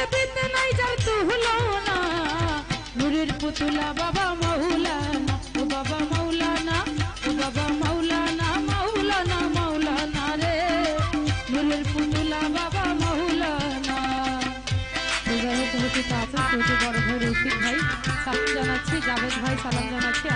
পৃথিবীতে নাই যার তুলনা নুরের পুতুলা বাবা মাওলানা ও বাবা মাওলানা ও বাবা মাওলানা মাওলানা মাওলানা রে। নুরের পুতুলা বাবা মাওলানা বিবাহিত হতে তো আছেন ছোট বড় ভাই রফিক ভাই, সালাম জানাচ্ছি, জাভেদ সালাম জানাচ্ছি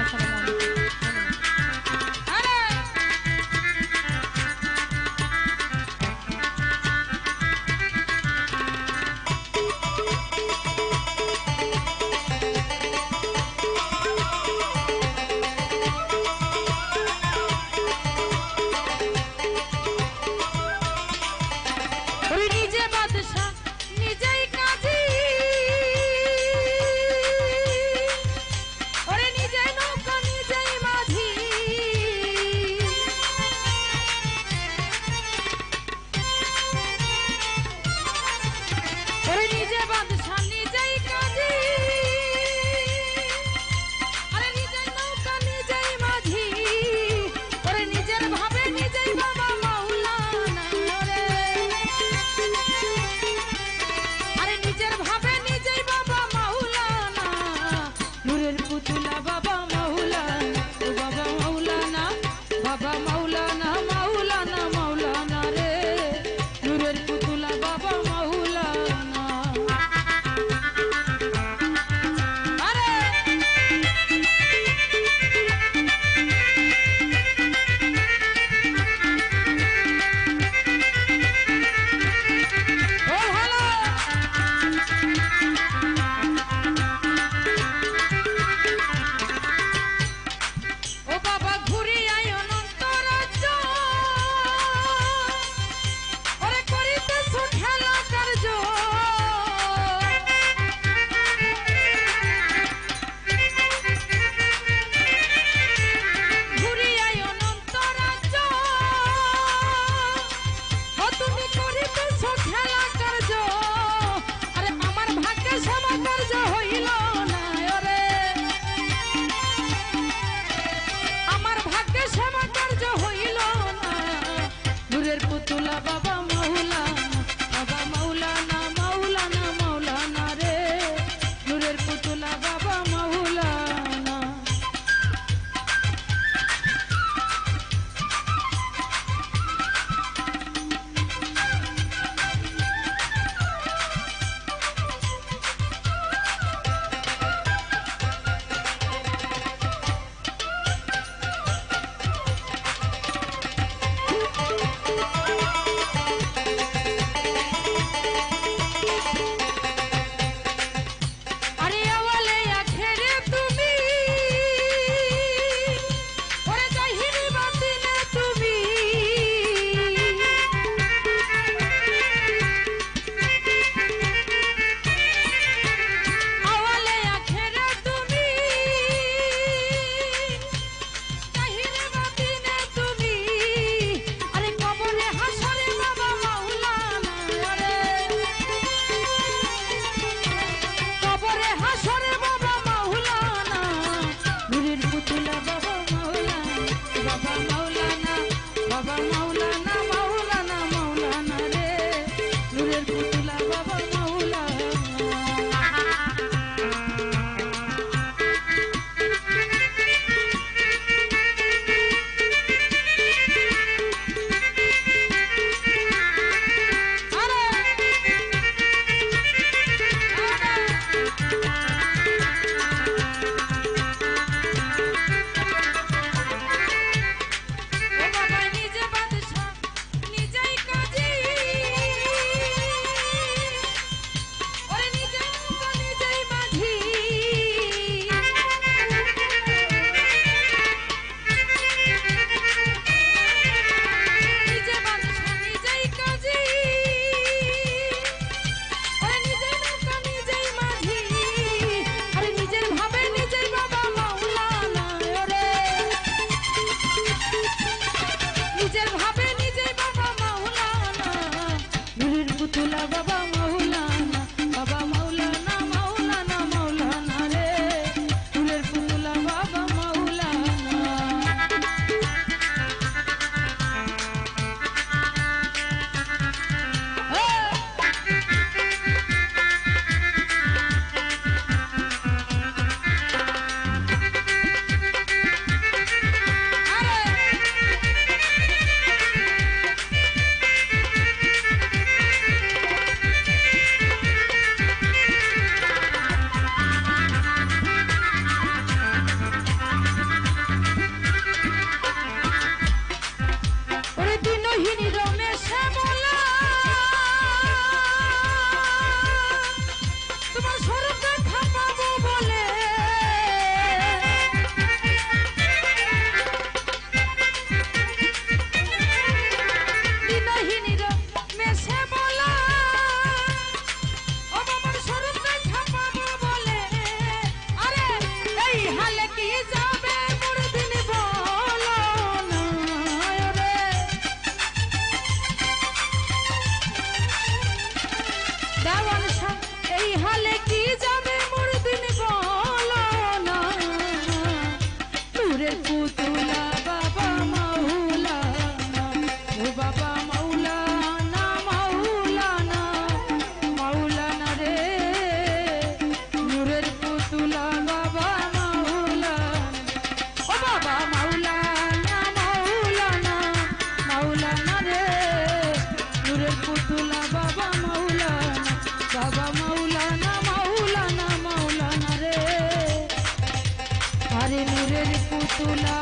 ಕುಲವ নূরের পুতুলা।